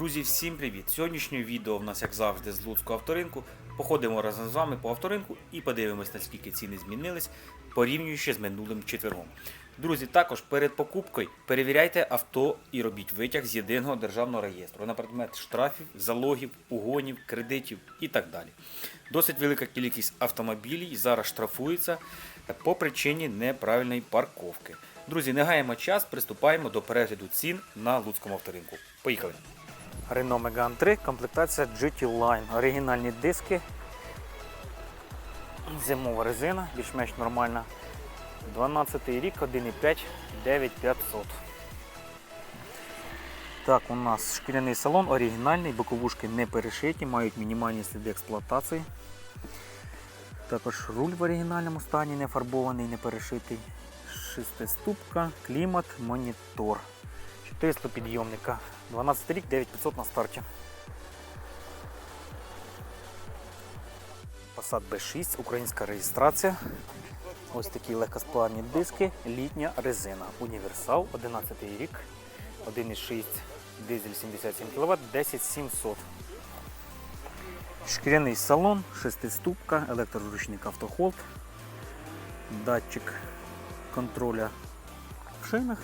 Друзі, всім привіт! Сьогоднішнє відео в нас, як завжди, з Луцького авторинку. Походимо разом з вами по авторинку і подивимось, наскільки ціни змінились, порівнюючи з минулим четвергом. Друзі, також перед покупкою перевіряйте авто і робіть витяг з єдиного державного реєстру на предмет штрафів, залогів, угонів, кредитів і так далі. Досить велика кількість автомобілів зараз штрафується по причині неправильної парковки. Друзі, не гаємо час, приступаємо до перегляду цін на Луцькому авторинку. Поїхали! Renault Megane 3, комплектація GT Line. Оригінальні диски. Зимова резина, більш-менш нормальна. 12 рік, 1,5, 9500. Так, у нас шкіряний салон оригінальний, боковушки не перешиті, мають мінімальні сліди експлуатації. Також руль в оригінальному стані, не фарбований, не перешитий. Шестиступка, клімат, монітор. 400 підйомника. 12 рік, 9500 на старті. Passat B6, українська реєстрація. Ось такі легкосплавні диски, літня резина. Універсал, 11 рік, 1,6 дизель 77 кВт, 10700. Шкіряний салон, шестиступка, електроручник автохолд, датчик контроля в шинах,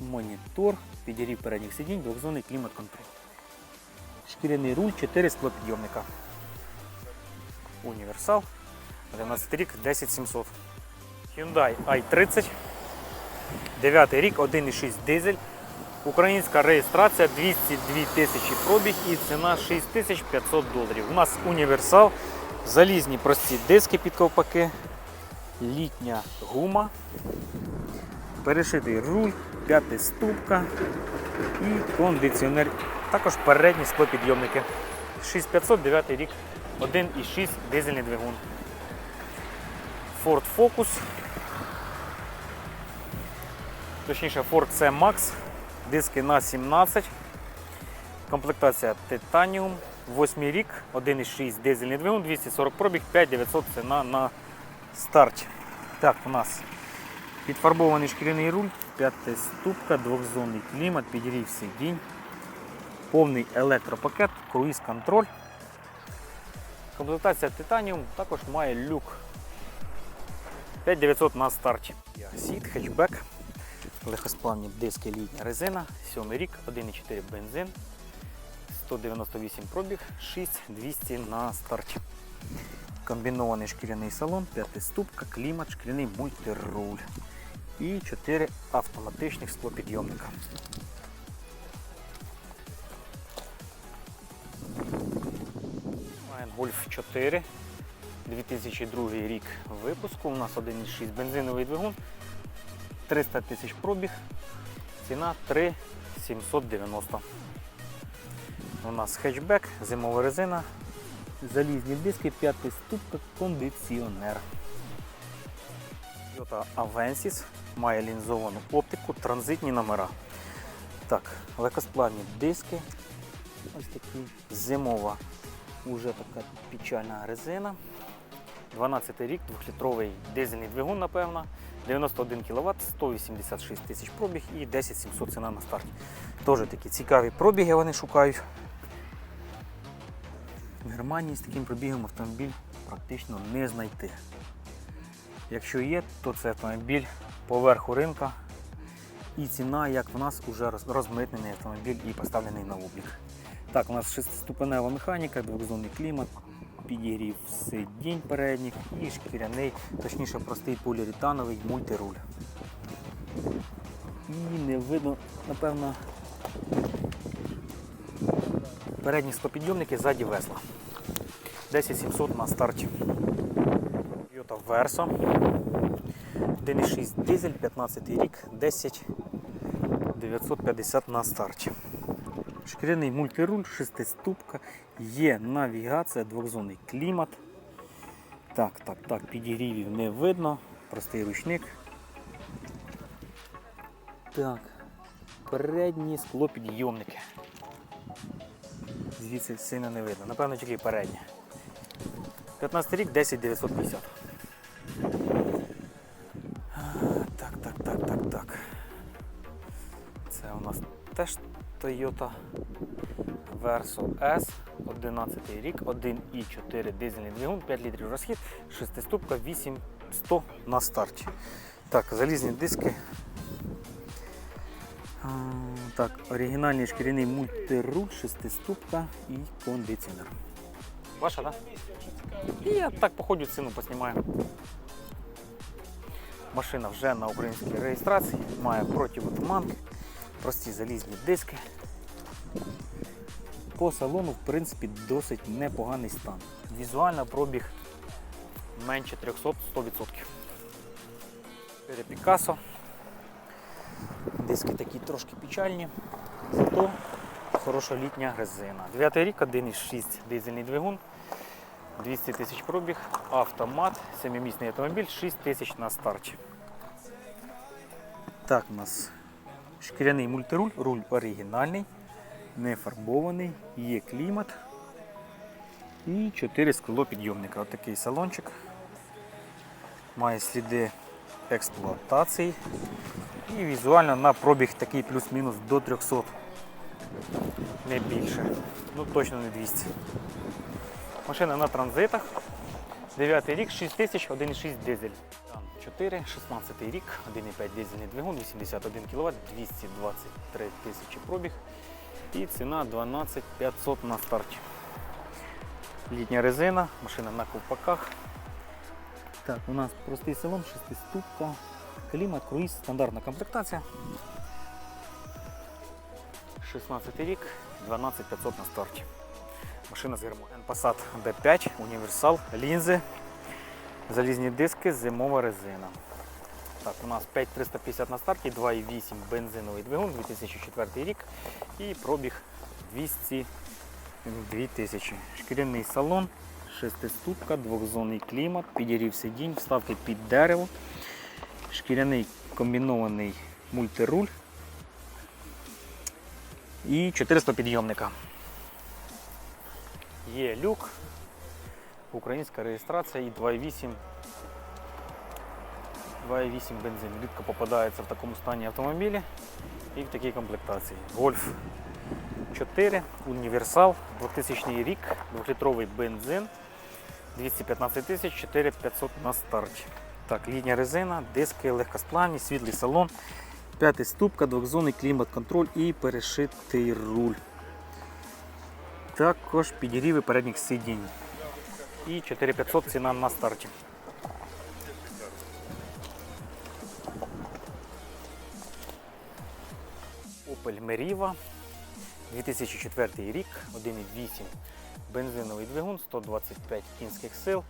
монітор, підігрів передніх сидінь, двохзонний клімат-контроль. Шкіряний руль, 4 склопідйомника. Універсал. 11 рік, 10700. Hyundai i30. 9 рік, 1,6 дизель. Українська реєстрація 202 тисячі пробіг і ціна 6500 доларів. У нас універсал, залізні прості диски під ковпаки, літня гума, перешитий руль, п'ятиступка і кондиціонер. Також передні склопідйомники. 6500, 9 рік, 1,6 дизельний двигун. Ford Focus. Точніше Ford C Max. Диски на 17. Комплектація Titanium. 8 рік, 1,6 дизельний двигун, 240 пробіг, 5900 ціна на старті. Так, у нас підфарбований шкіряний руль, п'ятиступка, двохзонний клімат, підігрів сидінь, повний електропакет, круїз-контроль. Комплектація Titanium також має люк 5900 на старті. Сіт, хетчбек, легкосплавні диски літня резина, 7 рік, 1,4 бензин, 198 пробіг, 6200 на старті. Комбінований шкіряний салон, п'ятиступка, клімат, шкіряний мультируль і 4 автоматичних склопідйомника. Маємо Golf 4, 2002 рік випуску. У нас 1,6 бензиновий двигун, 300 тисяч пробіг, ціна 3,790. У нас хетчбек, зимова резина, залізні диски, п'ятий ступка, кондиціонер. Toyota Avensis має лінзовану оптику, транзитні номера. Так, легкосплавні диски. Ось такі зимова, уже така печальна резина. 12 рік, 2-літровий дизельний двигун, напевно. 91 кВт, 186 тисяч пробіг і 10 700 ціна на старті. Теж такі цікаві пробіги вони шукають. В Германії з таким пробігом автомобіль практично не знайти. Якщо є, то це автомобіль поверху ринка. І ціна, як в нас, вже розмитнений автомобіль і поставлений на облік. Так, у нас шестиступенева механіка, двохзонний клімат, підігрів сидінь передніх і шкіряний, точніше простий поліуретановий мультируль. І не видно, напевно, передні склопідйомники, ззаді весла. 10700 на старті. Toyota Verso. 1,6 дизель, 15 рік, 10 950 на старті. Шкіряний мультируль, шестиступка, є навігація, двохзонний клімат. Так, так, так, підігрівів не видно, простий ручник. Так, передні склопідйомники. Звідси сильно не видно, напевно тільки передні. 15 рік, 10 950. Toyota Verso S, 11 рік, 1,4 дизельний двигун, 5 літрів розхід, 6 ступка, 8100 на старті. Так, залізні диски. Так, оригінальний шкіряний мультируль, 6 ступка і кондиціонер. Ваша, так? Да? І я так походжу ціну поснімаю. Машина вже на українській реєстрації, має противотуманки, прості залізні диски. По салону, в принципі, досить непоганий стан. Візуально пробіг менше 300 100%. Перед Пікасо. Диски такі трошки печальні, зато хороша літня резина. 9 рік, 1,6 дизельний двигун, 200 тисяч пробіг, автомат, семимісний автомобіль, 6 тисяч на старті. Так, у нас шкіряний мультируль, руль оригінальний, не фарбований, є клімат і 4 склопідйомника. Отакий салончик. Має сліди експлуатації. І візуально на пробіг такий плюс-мінус до 300. Не більше. Ну точно не 200. Машина на транзитах. 9 рік, 6 тисяч, 1,6 дизель. 4, 16 рік, 1,5 дизельний двигун, 81 кВт, 223 тисячі пробіг. І ціна 12 500 на старті. Літня резина, машина на ковпаках. Так, у нас простий салон, шестиступка, клімат, круїз, стандартна комплектація. 16 рік, 12 500 на старті. Машина з гермо. Passat B5, універсал, лінзи, залізні диски, зимова резина. Так, у нас 5350 на старті, 2,8 бензиновий двигун, 2004 рік і пробіг 200 2000. Шкіряний салон, шестиступка, двохзонний клімат, підігрів сидінь, вставки під дерево, шкіряний комбінований мультируль і 400 підйомника. Є люк, українська реєстрація і 2,8 2,8 бензин. Рідко попадається в такому стані автомобілі і в такій комплектації. Гольф 4, універсал, 2000 рік, 2-літровий бензин, 215 тисяч, 4500 на старті. Так, літня резина, диски легкосплавні, світлий салон, п'ятий ступка, двохзонний клімат-контроль і перешитий руль. Також підігріви передніх сидінь. І 4500 ціна на старті. Opel Meriva, 2004 рік, 1,8 бензиновий двигун, 125 кінських сил,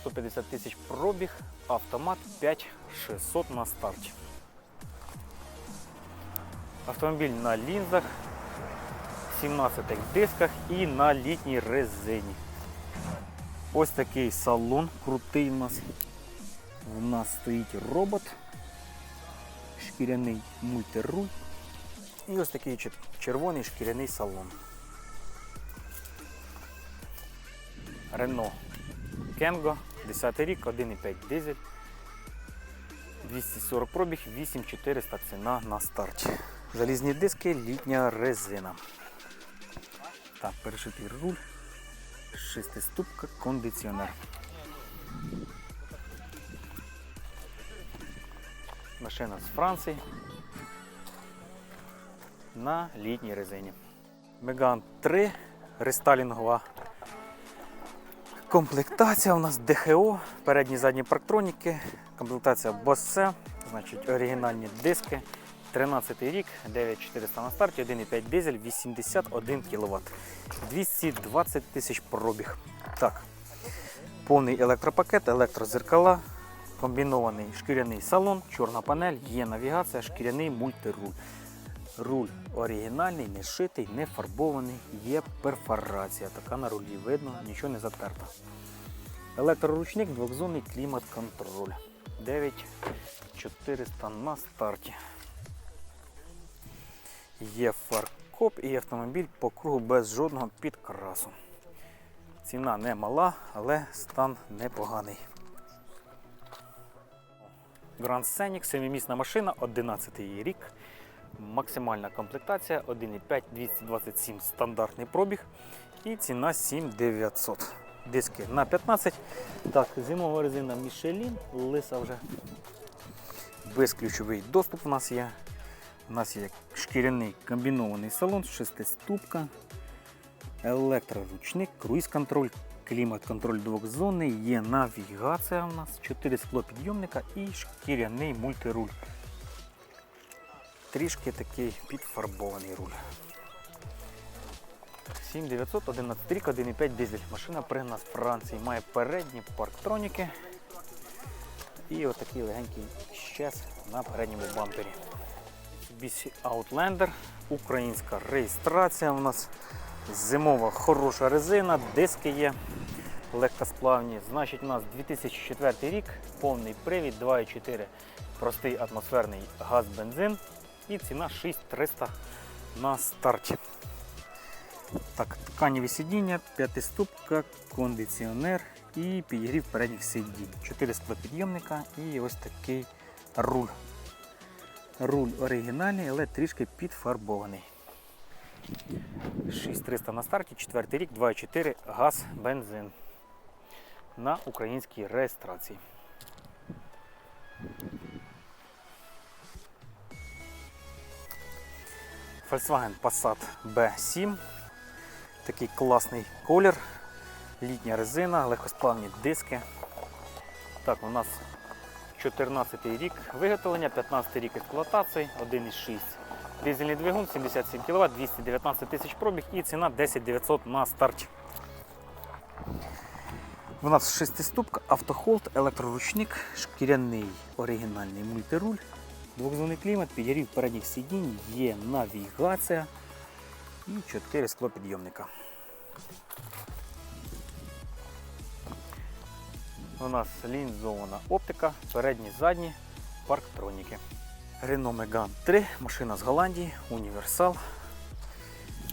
150 тисяч пробіг, автомат 5600 на старті. Автомобіль на лінзах, 17 дисках і на літній резині. Ось такий салон крутий у нас. У нас стоїть робот, шкіряний мультируль. І ось такий червоний шкіряний салон. Рено Кенго, 10 рік, 1,5 дизель. 240 пробіг, 8400 ціна на старті. Залізні диски, літня резина. Так, перешитий руль, шестиступка, кондиціонер. Машина з Франції на літній резині. Меган 3, рестайлінгова комплектація. У нас ДХО, передні задні парктроніки, комплектація Bose, значить оригінальні диски. 13 рік, 9400 на старті, 1,5 дизель, 81 кВт. 220 тисяч пробіг. Так. Повний електропакет, електрозеркала, комбінований шкіряний салон, чорна панель, є навігація, шкіряний мультируль. Руль оригінальний, не шитий, не фарбований, є перфорація. Така на рулі видно, нічого не затерто. Електроручник, двохзонний клімат-контроль. 9400 на старті. Є фаркоп і автомобіль по кругу без жодного підкрасу. Ціна не мала, але стан непоганий. Grand Scenic, 7-місна машина, 11 рік, Максимальна комплектація 1,5 227 стандартний пробіг і ціна 7900. Диски на 15. Так, зимова резина Michelin, лиса вже. Безключовий доступ у нас є. У нас є шкіряний комбінований салон, шестиступка, електроручник, круїз-контроль, клімат-контроль двохзонний, є навігація у нас, 4 склопідйомника і шкіряний мультируль. Трішки такий підфарбований руль. 7900, 11 рік, 1,5 дизель. Машина пригнана з Франції, має передні парктроніки і отакий легенький щез на передньому бампері. Mitsubishi Outlander, українська реєстрація у нас. Зимова хороша резина, диски є легкосплавні. Значить, у нас 2004 рік, повний привід, 2,4 простий атмосферний газ-бензин і ціна 6300 на старті. Так, тканеві сидіння, п'ятиступка, кондиціонер і підігрів передніх сидінь. Чотири склопідйомника і ось такий руль. Руль оригінальний, але трішки підфарбований. 6300 на старті, четвертий рік, 2,4 газ, бензин на українській реєстрації. Volkswagen Passat B7. Такий класний колір, літня резина, легкосплавні диски. Так, у нас 14 рік виготовлення, 15 рік експлуатації, 1,6. Дизельний двигун, 77 кВт, 219 тисяч пробіг і ціна 10 900 на старті. У нас шестиступка, автохолд, електроручник, шкіряний оригінальний мультируль, двохзонний клімат, підігрів передніх сидінь, є навігація і 4 склопідйомника. У нас лінзована оптика, передні, задні, парктроніки. Renault Megane 3, машина з Голландії, універсал.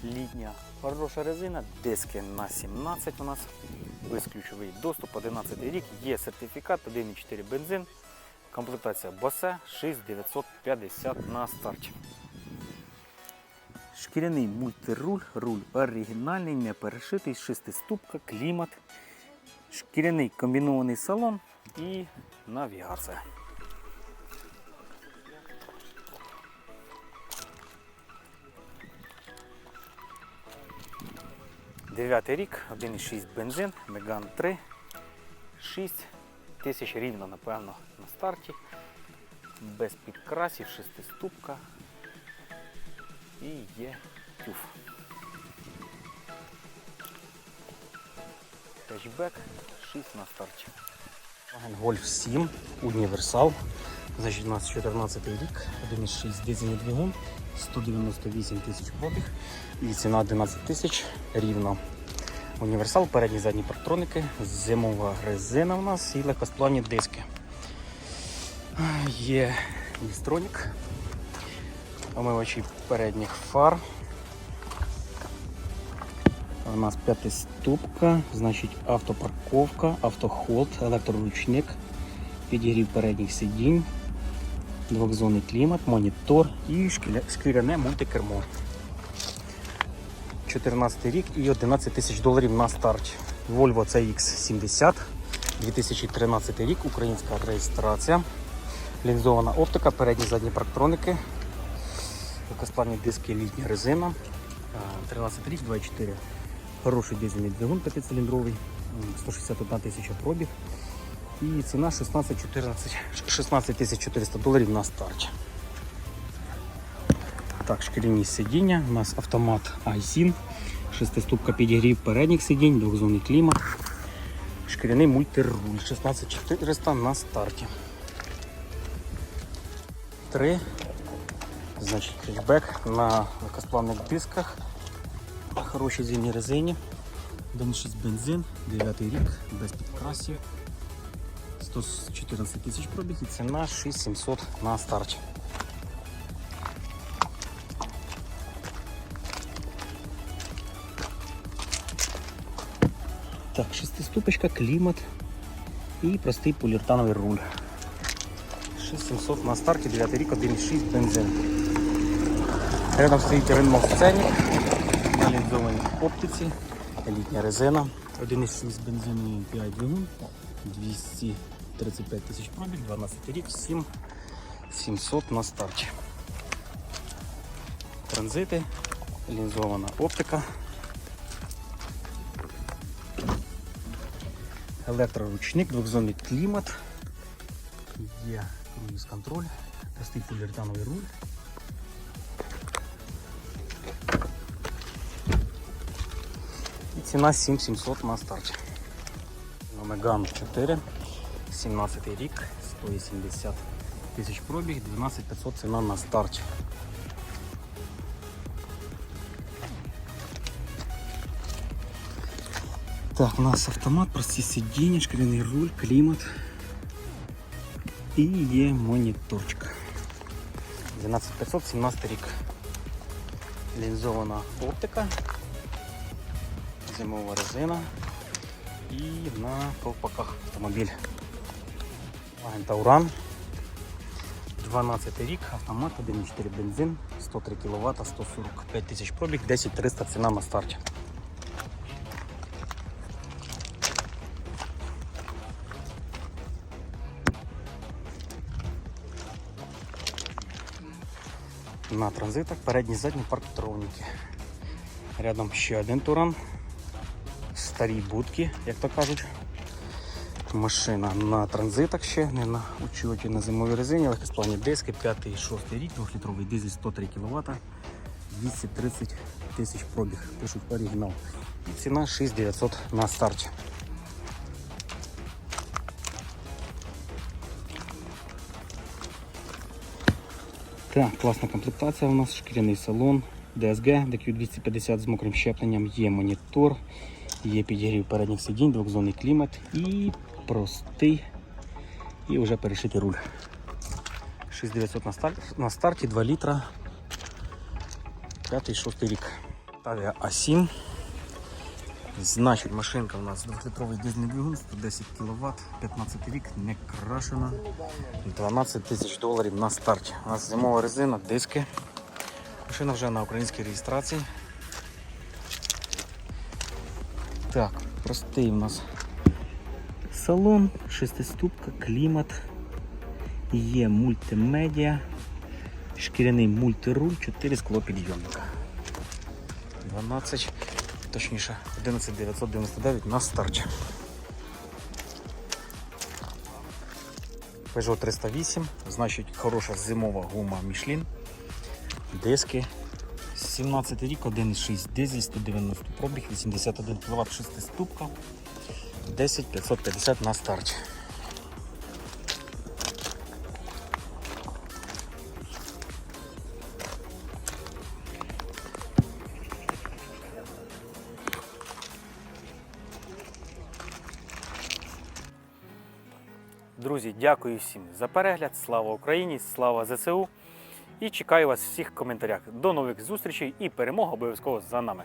Літня хороша резина, диски на 17 у нас, безключовий доступ, 11 рік, є сертифікат, 1,4 бензин, комплектація Bose 6950 на старті. Шкіряний мультируль, руль оригінальний, не перешитий, шестиступка, клімат, шкіряний комбінований салон і навігація. Дев'ятий рік, 1,6 бензин, Меган 3, 6 тисяч рівно, напевно, на старті. Без підкрасів, шестиступка і є тюф. Хетчбек 6 на старті. Гольф 7, універсал. Нас 14 рік, 1,6 дизельний двигун, 198 тисяч пробіг і ціна 11 тисяч рівно. Універсал, передні задні парктроники, зимова резина у нас і легкосплавні диски. Є лістронік, омивачі передніх фар. У нас п'ятиступка, значить автопарковка, автохолд, електроручник, підігрів передніх сидінь, двохзонний клімат, монітор і шкіряне мультикермо. 14 рік і 11 тисяч доларів на старті. Volvo CX70, 2013 рік, українська реєстрація, лінзована оптика, передні задні парктроники, легкосплавні диски, літня резина. 13 рік, 2,4. Хороший дизельний двигун 5-циліндровий, 161 тисяча пробіг. І ціна 16 14 16 400 доларів на старті. Так, шкіряні сидіння. У нас автомат iSIN, шестиступка підігрів передніх сидінь, двохзонний клімат. Шкіряний мультируль 16 400 на старті. Три. Значить, хетчбек на легкосплавних дисках. Хорошій зимній резині. 1,6 бензин, 9 рік, без підкрасів. 114 тисяч пробіг і ціна 6700 на старті. Так, шестиступочка, клімат і простий поліуретановий руль. 6700 на старті, 9 рік, 1,6 бензин. Рядом стоїть Renault Scenic на оптиці, літня резина, 1,6 бензиновий 5 двигун, 235 тисяч пробіг, 12 рік, 7 700 на старті. Транзити, лінзована оптика. Електроручник, двохзонний клімат. Є круїз контроль, простий поліуретановий руль. Ціна 7700 на старті. Меган 4, 17 рік, 180 тисяч пробіг, 12500 ціна на старті. Так, у нас автомат, прості сидіння, шкіряний руль, клімат. І є моніторчик. 12500, 17 рік. Лінзована оптика, зимова резина і на ковпаках автомобіль. Тауран. 12 рік, автомат, 1.4 бензин, 103 кВт, 145 тисяч пробіг, 10 300 ціна на старті. На транзитах передні задні парктроніки. Рядом ще один туран. Старі будки, як то кажуть. Машина на транзитах ще, не на учоті на зимовій резині, легкосплавні диски, 5-6 рік, 2-літровий дизель 103 кВт, 230 тисяч пробіг, пишуть оригінал. І ціна 6900 на старті. Так, класна комплектація у нас, шкіряний салон, DSG, DQ250 з мокрим щепленням, є монітор, є підігрів передніх сидінь, двохзонний клімат і простий і вже перешитий руль. 6900 на, стар... на старті, 2 літра, 5-6 рік. Тавія А7. Значить, машинка у нас 2-літровий дизельний двигун, 110 кВт, 15 рік, не крашена. 12 тисяч доларів на старті. У нас зимова резина, диски. Машина вже на українській реєстрації. Так, простий у нас салон, шестиступка, клімат, є мультимедіа, шкіряний мультируль, 4 склопідйомника. 12, точніше, 11999 на старті. Peugeot 308, значить хороша зимова гума Michelin. Диски. 17 рік, 1,6 дизель, 190 пробіг, 81 кВт, 6 ступка, 10 550 на старті. Друзі, дякую всім за перегляд. Слава Україні! Слава ЗСУ! І чекаю вас всіх в коментарях. До нових зустрічей і перемога обов'язково за нами.